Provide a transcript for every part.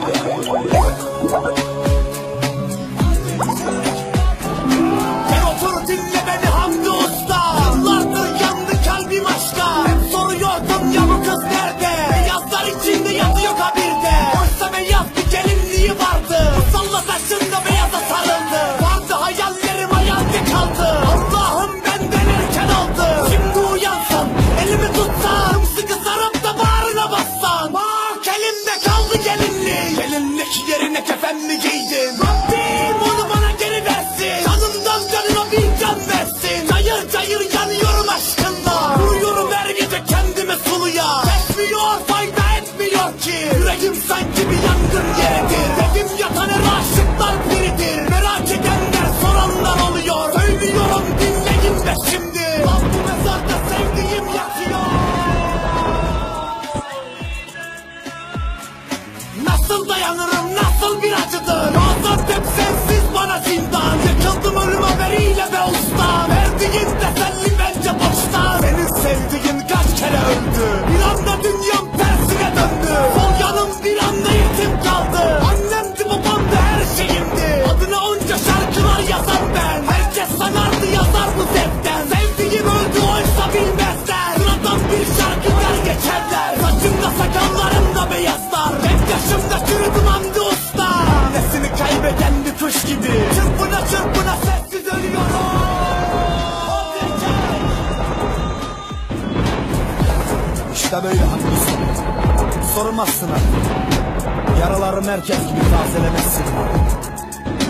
What? İşte böyle haklısın Sormazsın artık. Yaralarım herkes gibi tazelemezsin.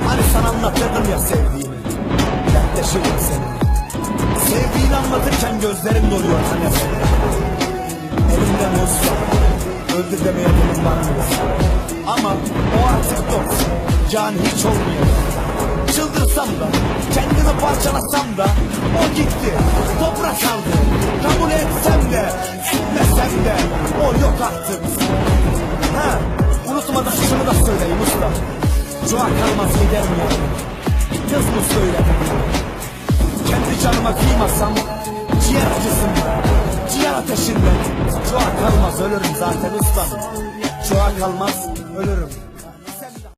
Hani sana anlatırdım ya sevdiğimi. Dertleşirim seninle Sevdiğini anlatırken gözlerim doluyor hani senin Elimden olsa Öldür demeye dilim varmıyor Ama o artık yok Can hiç olmuyor Çıldırsam da Kendimi parçalasam da O gitti Toprak kaldı. Kabul etsem de Etmesem de O yok artık. Ha Unutmadan şunu da söyleyeyim usta. Cuğa kalmaz gider mi yani? Kız mı söyledi kendi canıma kıymasam Ciğer acısından Ciğer ateşinden Çoğa kalmaz ölürüm zaten ustam. Çoğa kalmaz ölürüm